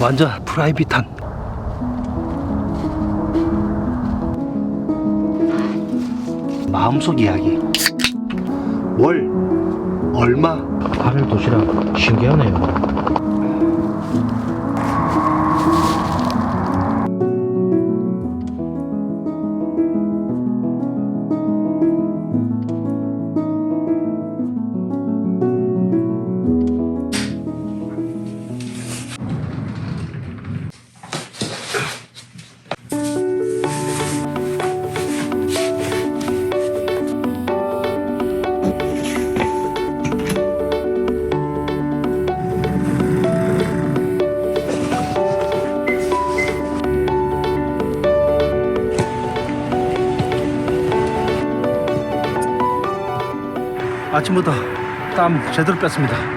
완전 프라이빗한. 마음속 이야기. 월 얼마? 하늘 도시락. 신기하네요 아침부터 땀 제대로 뺐습니다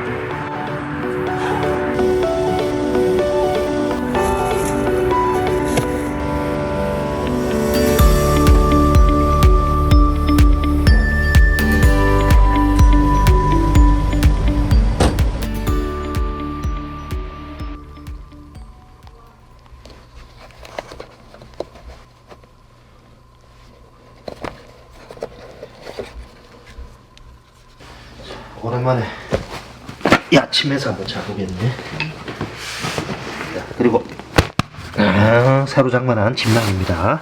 자, 그리고 아, 새로 장만한 침낭입니다.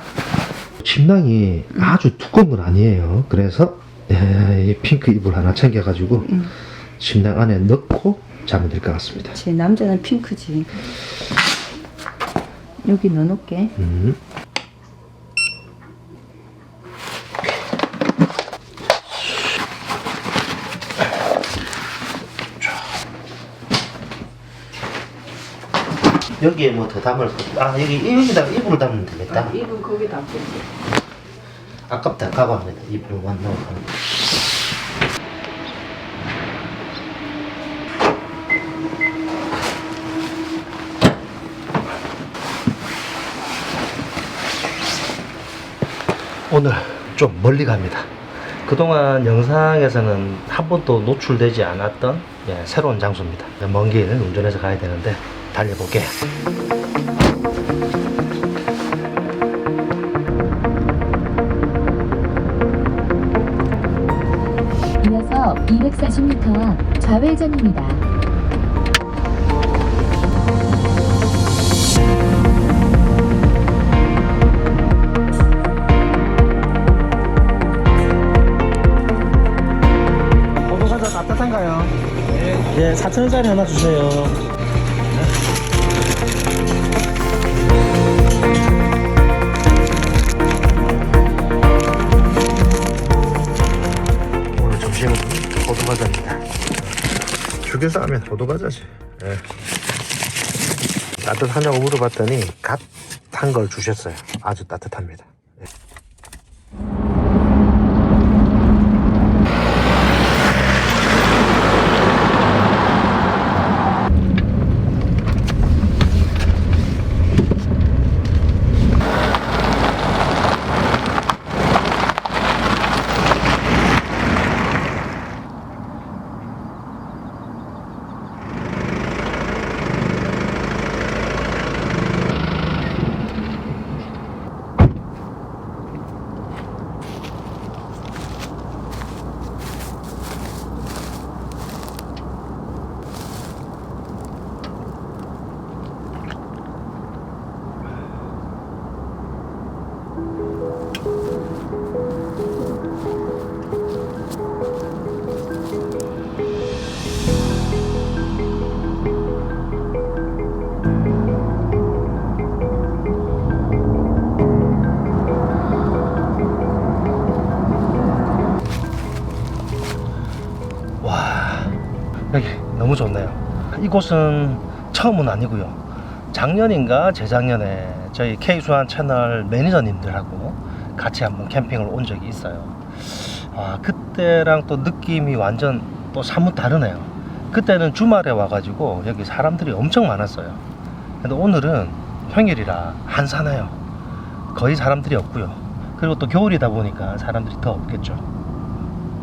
침낭이 아주 두꺼운 건 아니에요. 그래서 에, 이 핑크 이불 하나 챙겨가지고 침낭 안에 넣고 자면 될 것 같습니다. 제 남자는 핑크지. 여기 넣어놓을게. 음. 여기에 뭐 더 담을 거- 아 여기 여기다가 이불을 담으면 되겠다. 이분 거기 담고. 아깝다 가방 안에다 이불만 넣어. 오늘 좀 멀리 갑니다. 그동안 영상에서는 한 번도 노출되지 않았던 예, 새로운 장소입니다. 먼 길을 운전해서 가야 되는데 달려볼게. 이어서 240m 앞 좌회전입니다. 고도과자 따뜻한가요? 예, 4천원짜리 하나 주세요. 죽여서 하면 고도과자지. 예. 따뜻하냐고 물어봤더니 갓 한 걸 주셨어요. 아주 따뜻합니다. 예. 이곳은 처음은 아니고요. 작년인가 재작년에 저희 K수한 채널 매니저님들하고 같이 한번 캠핑을 온 적이 있어요. 아 그때랑 또 느낌이 완전 또 사뭇 다르네요. 그때는 주말에 와가지고 여기 사람들이 엄청 많았어요. 근데 오늘은 평일이라 한산해요. 거의 사람들이 없고요. 그리고 또 겨울이다 보니까 사람들이 더 없겠죠.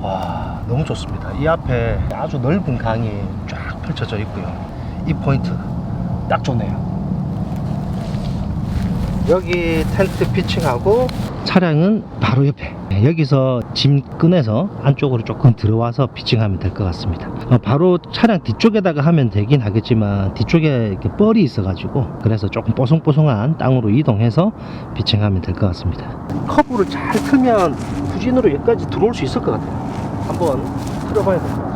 와 너무 좋습니다. 이 앞에 아주 넓은 강이 쫙 펼쳐져 있고요. 이 포인트 딱 좋네요. 여기 텐트 피칭하고 차량은 바로 옆에. 네, 여기서 짐 꺼내서 안쪽으로 조금 들어와서 피칭하면 될 것 같습니다. 어, 바로 차량 뒤쪽에다가 하면 되긴 하겠지만 뒤쪽에 이렇게 뻘이 있어 가지고 그래서 조금 뽀송뽀송한 땅으로 이동해서 피칭하면 될 것 같습니다. 커브를 잘 틀면 후진으로 여기까지 들어올 수 있을 것 같아요. 한번 틀어봐야 될것 같아요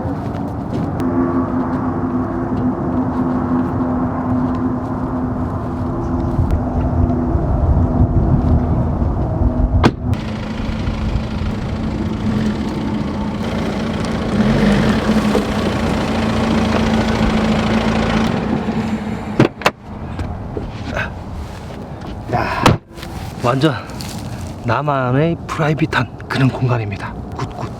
완전 나만의 프라이빗한 그런 공간입니다. 굿굿.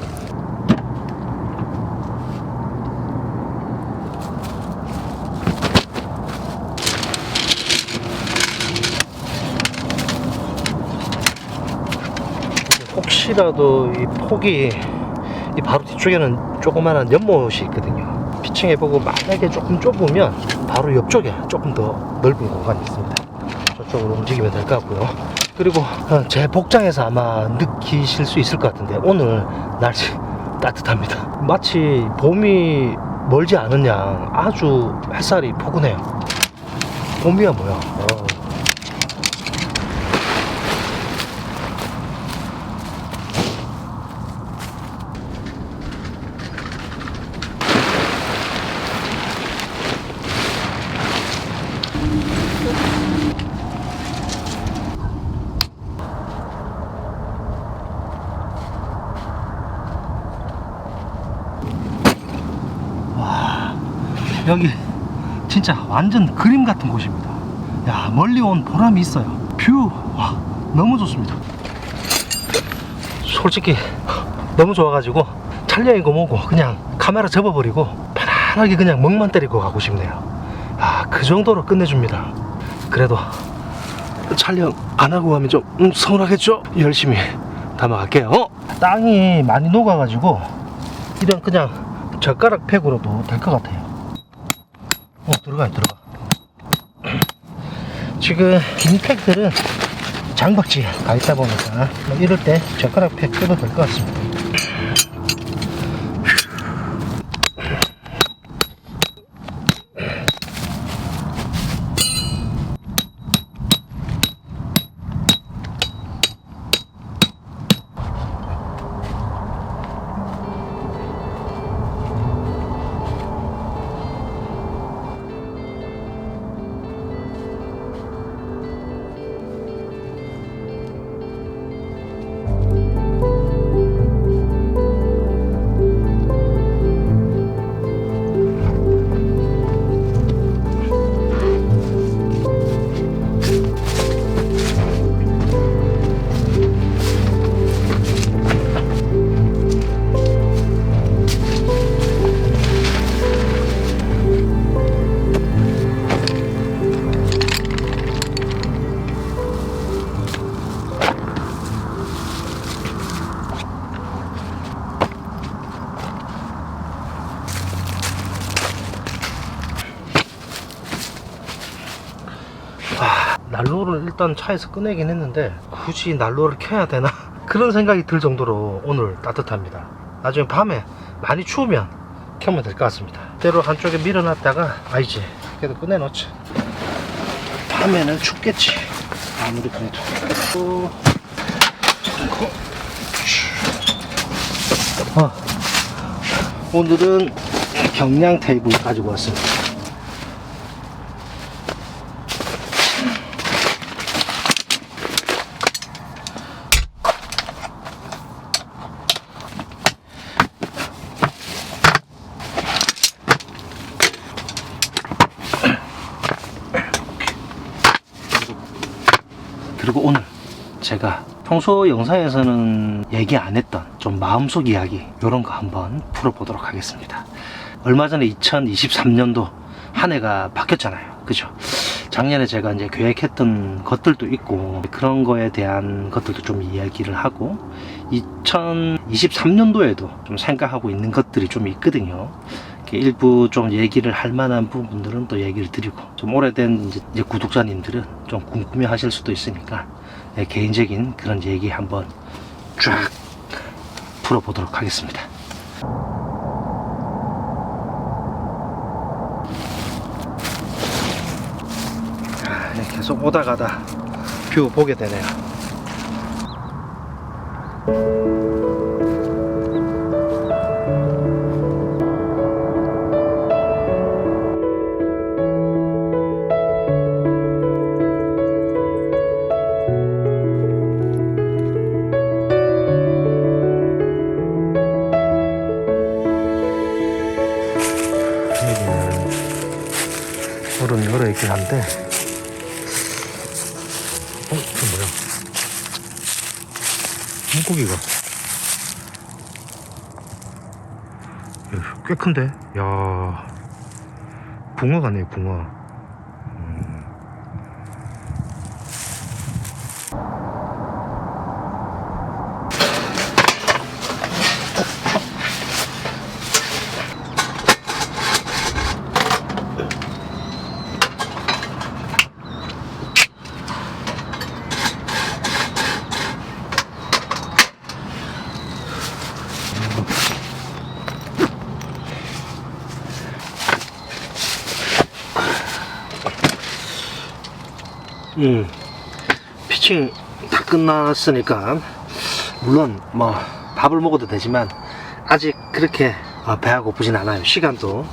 혹시라도 이 폭이 이 바로 뒤쪽에는 조그마한 연못이 있거든요. 피칭해 보고 만약에 조금 좁으면 바로 옆쪽에 조금 더 넓은 공간이 있습니다. 저쪽으로 움직이면 될 것 같고요. 그리고 어, 제 복장에서 아마 느끼실 수 있을 것 같은데 오늘 날씨 따뜻합니다. 마치 봄이 멀지 않은 양 아주 햇살이 포근해요. 봄이야 뭐야. 어. 여기 진짜 완전 그림 같은 곳입니다. 야 멀리 온 보람이 있어요. 뷰 와, 너무 좋습니다. 솔직히 너무 좋아가지고 촬영이고 뭐고 그냥 카메라 접어버리고 편안하게 그냥 멍만 때리고 가고 싶네요. 아그 정도로 끝내줍니다. 그래도 촬영 안 하고 가면 좀 음, 서운하겠죠? 열심히 담아갈게요. 어? 땅이 많이 녹아가지고 이런 그냥 젓가락 팩으로도 될 것 같아요. 어 들어가요 들어가. 지금 긴 팩들은 장박지에 가 있다 보니까 뭐 이럴 때 젓가락 팩 껴도 될 것 같습니다 차에서 꺼내긴 했는데 굳이 난로를 켜야 되나? 그런 생각이 들 정도로 오늘 따뜻합니다. 나중에 밤에 많이 추우면 켜면 될 것 같습니다. 때로 한쪽에 밀어놨다가 아이지 그래도 꺼내놓지. 밤에는 춥겠지. 아무리 그래도. 어, 오늘은 경량 테이블 가지고 왔습니다 그리고 오늘 제가 평소 영상에서는 얘기 안 했던 좀 마음속 이야기 이런 거 한번 풀어보도록 하겠습니다. 얼마 전에 2023년도 한 해가 바뀌었잖아요. 그죠? 작년에 제가 이제 계획했던 것들도 있고 그런 거에 대한 것들도 좀 이야기를 하고 2023년도에도 좀 생각하고 있는 것들이 좀 있거든요. 일부 좀 얘기를 할 만한 부분들은 또 얘기를 드리고 좀 오래된 이제, 구독자님들은 좀 궁금해 하실 수도 있으니까 예, 개인적인 그런 얘기 한번 쫙 풀어보도록 하겠습니다. 아, 예, 계속 오다 가다 뷰 보게 되네요. 물은 열어 있긴 한데 어? 저 뭐야? 물고기가 야, 꽤 큰데? 야 붕어 같네 붕어 음. 음, 피칭 다 끝났으니까 물론 뭐 밥을 먹어도 되지만 아직 그렇게 어, 배가 고프진 않아요. 시간도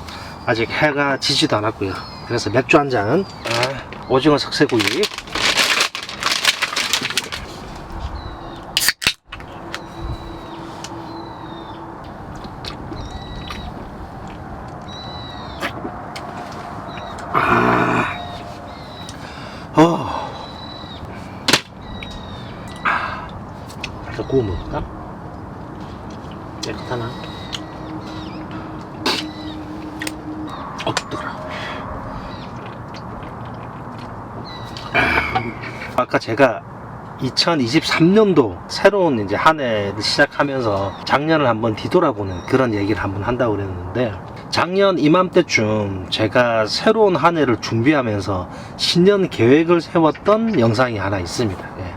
아직 해가 지지도 않았고요. 그래서 맥주 한 잔, 아, 오징어 석쇠구이, 어. 아, 살짝 구워 먹을까? 깨끗하나? 어, 뜨거라. 아까 제가 2023년도 새로운 이제 한 해를 시작하면서 작년을 한번 뒤돌아보는 그런 얘기를 한번 한다고 그랬는데 작년 이맘때쯤 제가 새로운 한 해를 준비하면서 신년 계획을 세웠던 영상이 하나 있습니다. 예.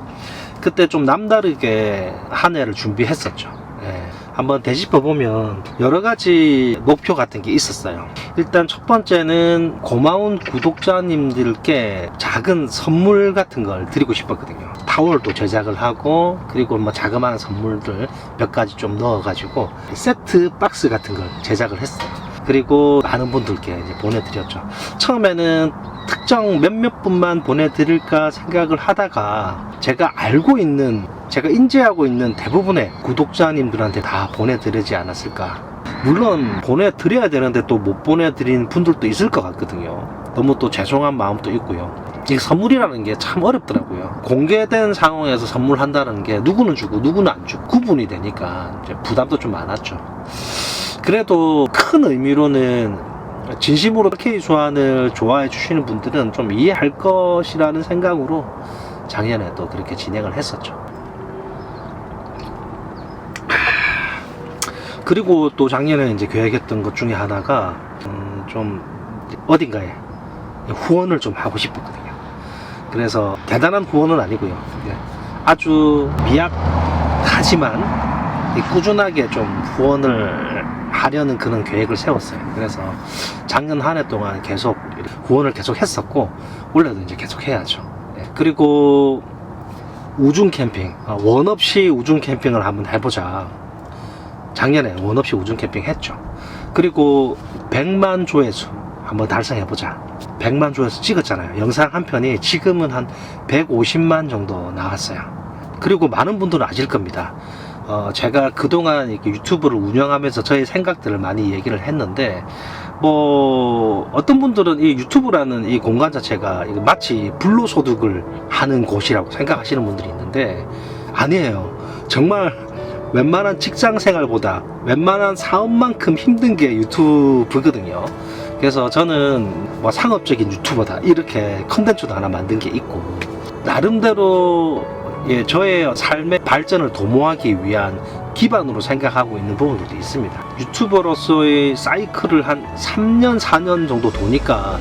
그때 좀 남다르게 한 해를 준비했었죠. 예. 한번 되짚어 보면 여러 가지 목표 같은 게 있었어요. 일단 첫 번째는 고마운 구독자님들께 작은 선물 같은 걸 드리고 싶었거든요. 타월도 제작을 하고 그리고 뭐 자그마한 선물들 몇 가지 좀 넣어가지고 세트 박스 같은 걸 제작을 했어요. 그리고 많은 분들께 이제 보내드렸죠. 처음에는 특정 몇몇 분만 보내드릴까 생각을 하다가 제가 알고 있는 제가 인지하고 있는 대부분의 구독자님들한테 다 보내드리지 않았을까. 물론 보내드려야 되는데 또 못 보내드린 분들도 있을 것 같거든요. 너무 또 죄송한 마음도 있고요. 이 선물이라는 게 참 어렵더라고요. 공개된 상황에서 선물한다는 게 누구는 주고 누구는 안 주고 구분이 되니까 부담도 좀 많았죠. 그래도 큰 의미로는 진심으로 K 수완을 좋아해 주시는 분들은 좀 이해할 것이라는 생각으로 작년에 또 그렇게 진행을 했었죠. 그리고 또 작년에 이제 계획했던 것 중에 하나가 음, 좀 어딘가에 후원을 좀 하고 싶었거든요. 그래서 대단한 후원은 아니고요. 예. 아주 미약하지만 꾸준하게 좀 후원을 하려는 그런 계획을 세웠어요. 그래서 작년 한 해 동안 계속 후원을 계속 했었고 올해도 이제 계속 해야죠. 예. 그리고 우중 캠핑, 아, 원 없이 우중 캠핑을 한번 해보자. 작년에 원 없이 우중 캠핑 했죠. 그리고 100만 조회수 한번 달성해보자. 100만 조회수 찍었잖아요. 영상 한 편이 지금은 한 150만 정도 나왔어요. 그리고 많은 분들은 아실 겁니다. 어, 제가 그동안 이렇게 유튜브를 운영하면서 저의 생각들을 많이 얘기를 했는데, 뭐, 어떤 분들은 이 유튜브라는 이 공간 자체가 마치 불로소득을 하는 곳이라고 생각하시는 분들이 있는데, 아니에요. 정말 웬만한 직장 생활보다 웬만한 사업만큼 힘든 게 유튜브거든요. 그래서 저는 뭐 상업적인 유튜버다. 이렇게 컨텐츠도 하나 만든 게 있고, 나름대로 예, 저의 삶의 발전을 도모하기 위한 기반으로 생각하고 있는 부분들도 있습니다. 유튜버로서의 사이클을 한 3년, 4년 정도 도니까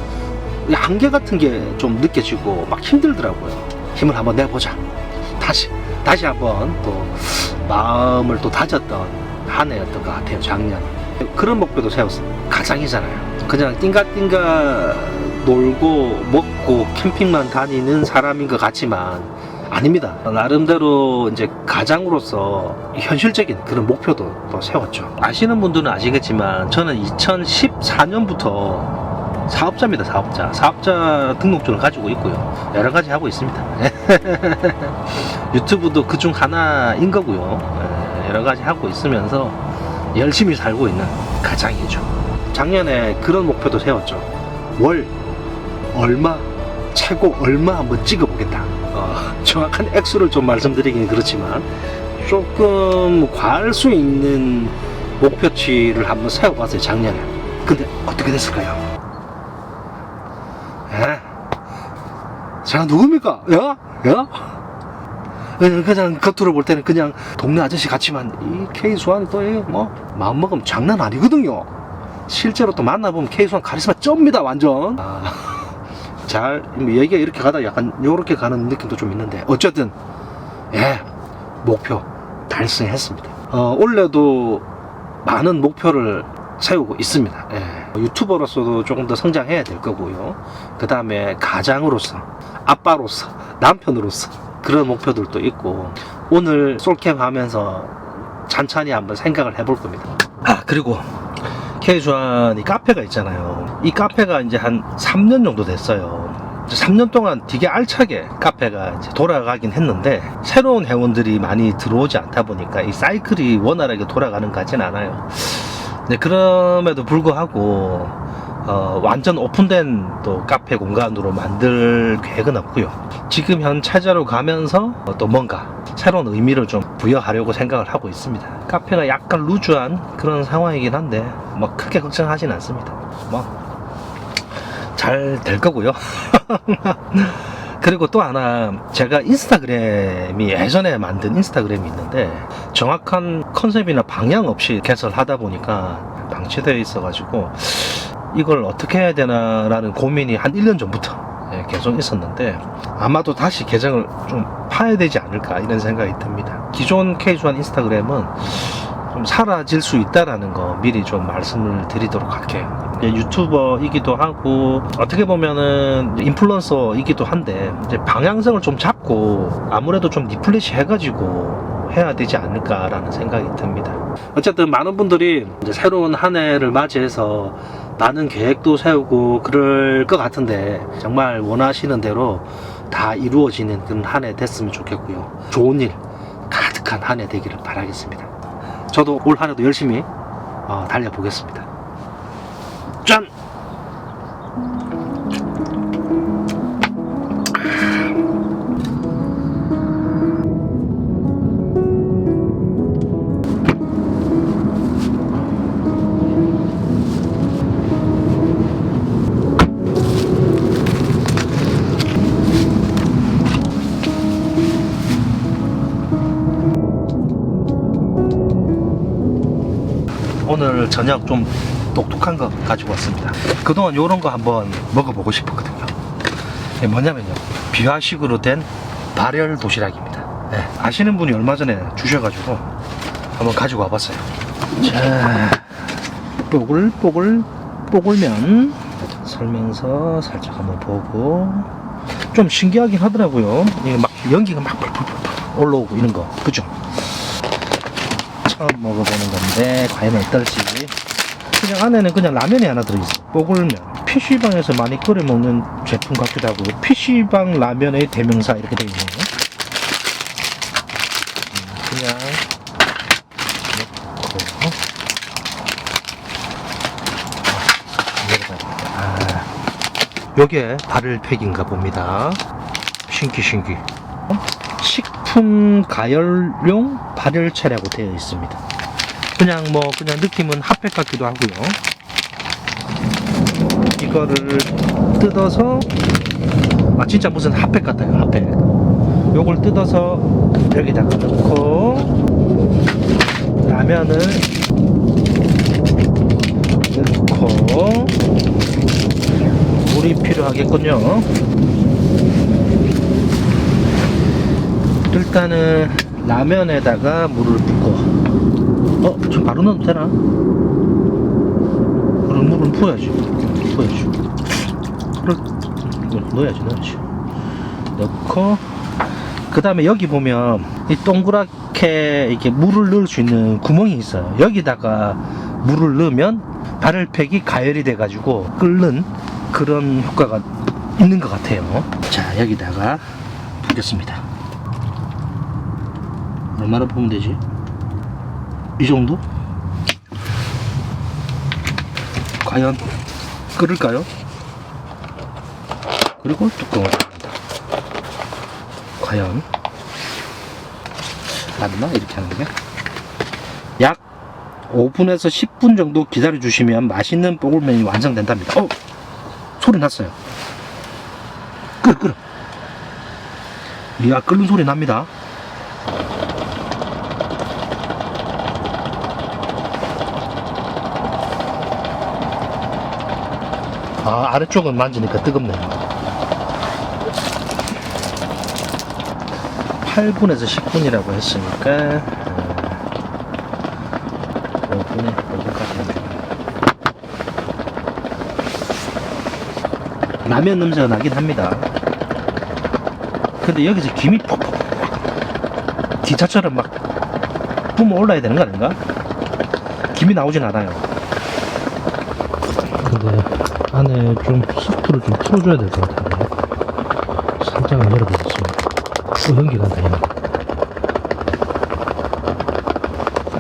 이 한계 같은 게 좀 느껴지고 막 힘들더라고요. 힘을 한번 내보자. 다시, 다시 한번 또 마음을 또 다졌던 한 해였던 것 같아요, 작년. 그런 목표도 세웠어요. 가장이잖아요. 그냥 띵가띵가 놀고 먹고 캠핑만 다니는 사람인 것 같지만 아닙니다. 나름대로 이제 가장으로서 현실적인 그런 목표도 또 세웠죠. 아시는 분들은 아시겠지만 저는 2014년부터 사업자입니다. 사업자. 사업자 등록증을 가지고 있고요. 여러 가지 하고 있습니다. 유튜브도 그중 하나인 거고요. 예, 여러 가지 하고 있으면서 열심히 살고 있는 가장이죠. 작년에 그런 목표도 세웠죠. 월 얼마 최고 얼마 한번 찍어보겠다. 어, 정확한 액수를 좀 말씀드리긴 그렇지만 조금 과할 수 있는 목표치를 한번 세워봤어요 작년에. 근데 어떻게 됐을까요? 에? 제가 누굽니까? 야? 야? 그냥, 겉으로 볼 때는 그냥 동네 아저씨 같지만 이 K수환이 또뭐 마음 먹으면 장난 아니거든요. 실제로 또 만나보면 K수환 카리스마 쩝니다 완전. 아, 잘뭐 얘기가 이렇게 가다 약간 요렇게 가는 느낌도 좀 있는데 어쨌든 예 목표 달성했습니다. 어, 올해도 많은 목표를 세우고 있습니다. 예, 유튜버로서도 조금 더 성장해야 될 거고요. 그 다음에 가장으로서, 아빠로서, 남편으로서 그런 목표들도 있고 오늘 솔캠 하면서 찬찬히 한번 생각을 해볼 겁니다. 아 그리고 K주안이 카페가 있잖아요. 이 카페가 이제 한 3년 정도 됐어요. 3년 동안 되게 알차게 카페가 돌아가긴 했는데 새로운 회원들이 많이 들어오지 않다 보니까 이 사이클이 원활하게 돌아가는 것 같진 않아요. 네, 그럼에도 불구하고 어, 완전 오픈된 또 카페 공간으로 만들 계획은 없고요. 지금 현 차자로 가면서 어, 또 뭔가 새로운 의미를 좀 부여하려고 생각을 하고 있습니다. 카페가 약간 루즈한 그런 상황이긴 한데 뭐 크게 걱정하진 않습니다. 뭐 잘 될 거고요. 그리고 또 하나 제가 인스타그램이 예전에 만든 인스타그램이 있는데 정확한 컨셉이나 방향 없이 개설하다 보니까 방치되어 있어가지고 이걸 어떻게 해야 되나라는 고민이 한 1년 전부터 예, 계속 있었는데 아마도 다시 계정을 좀 파야 되지 않을까 이런 생각이 듭니다. 기존 K주한 인스타그램은 좀 사라질 수 있다라는 거 미리 좀 말씀을 드리도록 할게요. 예, 유튜버이기도 하고 어떻게 보면은 인플루언서이기도 한데 방향성을 좀 잡고 아무래도 좀 리플레시 해가지고 해야 되지 않을까라는 생각이 듭니다. 어쨌든 많은 분들이 새로운 한 해를 맞이해서 많은 계획도 세우고 그럴 것 같은데 정말 원하시는 대로 다 이루어지는 그런 한 해 됐으면 좋겠고요. 좋은 일 가득한 한 해 되기를 바라겠습니다. 저도 올 한 해도 열심히 어, 달려보겠습니다. 짠! 저녁 좀 똑똑한 거 가지고 왔습니다. 그동안 요런 거 한번 먹어보고 싶었거든요. 이게 뭐냐면요. 비화식으로 된 발열 도시락입니다. 네, 아시는 분이 얼마 전에 주셔가지고 한번 가지고 와봤어요. 자, 뽀글 뽀글 뽀글면 설명서 살짝 한번 보고 좀 신기하긴 하더라고요. 이게 막 연기가 막 올라오고 이런 거 그죠? 처음 먹어보는 건데 과연 어떨지. 그냥 안에는 그냥 라면이 하나 들어있어. 뽀글면 PC방에서 많이 끓여 먹는 제품 같기도 하고 PC방 라면의 대명사 이렇게 되어 있네요. 음, 그냥 넣고. 아, 아, 요게 바를팩인가 봅니다. 신기 신기. 어? 식품 가열용 발열체라고 되어 있습니다. 그냥 뭐 그냥 느낌은 핫팩 같기도 하고요. 이거를 뜯어서 아 진짜 무슨 핫팩 같아요 핫팩. 요걸 뜯어서 여기다가 넣고 라면을 넣고 물이 필요하겠군요. 일단은 라면에다가 물을 붓고. 어? 지금 바로 넣어도 되나? 그럼 물은 부어야지. 부어야지. 그래 넣어야지 넣어야지. 넣고 그 다음에 여기 보면 이 동그랗게 이렇게 물을 넣을 수 있는 구멍이 있어요. 여기다가 물을 넣으면 발열팩이 가열이 돼 가지고 끓는 그런 효과가 있는 것 같아요. 자 여기다가 붓겠습니다 얼마나 보면 되지? 이 정도? 과연 끓을까요? 그리고 뚜껑을 닫습니다. 과연 맞나? 이렇게 하는 게? 약 5분에서 10분 정도 기다려 주시면 맛있는 뽀글면이 완성된답니다. 어! 소리 났어요. 끓어, 끓어. 이야, 끓는 소리 납니다. 아, 아래쪽은 만지니까 뜨겁네요. 8분에서 10분이라고 했으니까, 어, 5분에 5분까지. 라면 냄새가 나긴 합니다. 근데 여기서 김이 퍽퍽 기차처럼 막 뿜어 올라야 되는 거 아닌가? 김이 나오진 않아요. 근데 안에 좀 스프를 좀 틀어줘야 될 것 같아요. 살짝 안 열어보겠습니다. 또 연기가 나요.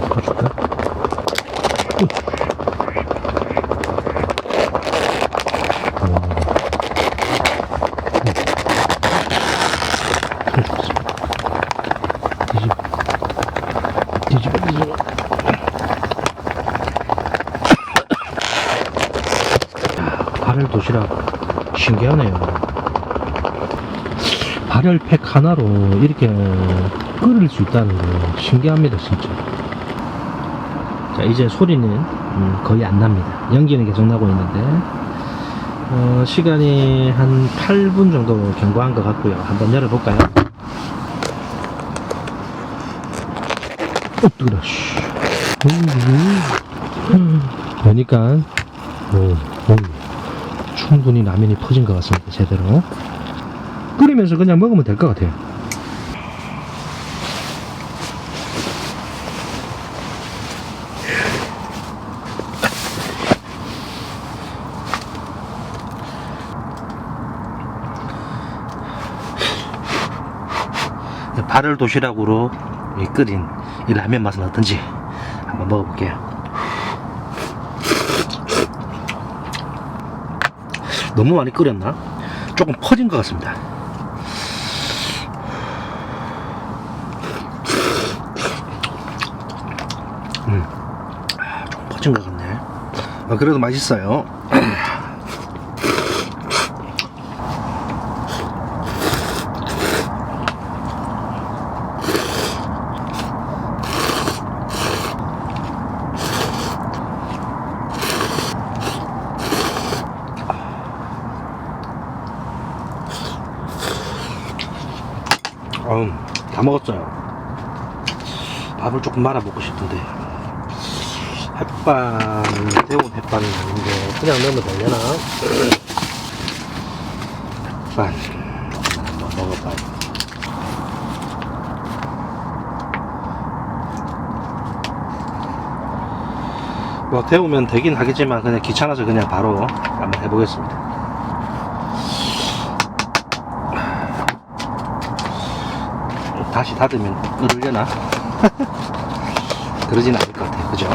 풀어줄까? 우. 와. 뒤집어. 뒤집어, 뒤집어. 발열 도시락 신기하네요. 발열팩 하나로 이렇게 끓일 수 있다는 거 신기합니다, 진짜. 자, 이제 소리는 음, 거의 안 납니다. 연기는 계속 나고 있는데, 어, 시간이 한 8분 정도 경과한 것 같고요. 한번 열어볼까요? 어. 음, 보니까, 오, 오, 충분히 라면이 퍼진 것 같습니다. 제대로. 끓이면서 그냥 먹으면 될 것 같아요. 발을 도시락으로 이 끓인 이 라면 맛은 어떤지 한번 먹어볼게요. 너무 많이 끓였나? 조금 퍼진 것 같습니다. 음, 아, 조금 퍼진 것 같네. 아, 그래도 맛있어요. 어우, 다 먹었어요. 밥을 조금 말아 먹고 싶은데 햇반 데운 햇반은 아닌데 그냥 넣으면 되려나? 햇반 한번 먹어봐요. 뭐 데우면 되긴 하겠지만 그냥 귀찮아서 그냥 바로 한번 해보겠습니다. 다시 닫으면 끓으려나? 그러진 않을 것 같아요. 그죠?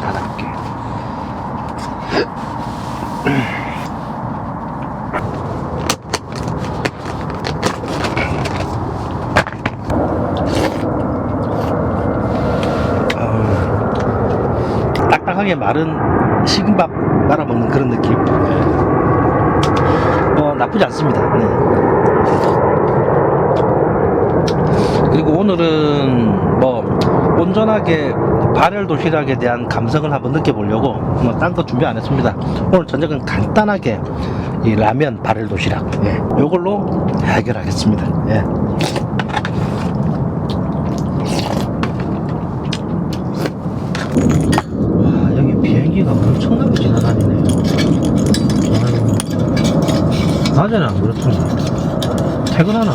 닫아볼게요. 아우, 딱딱하게 마른 식은 밥 말아 먹는 그런 느낌. 어, 나쁘지 않습니다. 네. 그리고 오늘은 뭐 온전하게 발열 도시락에 대한 감성을 한번 느껴보려고 뭐 딴 거 준비 안 했습니다. 오늘 저녁은 간단하게 이 라면 발열 도시락 예, 요걸로 해결하겠습니다. 예. 와 여기 비행기가 엄청나게 지나다니네요. 아유, 낮에는 안 그렇던데 퇴근하나?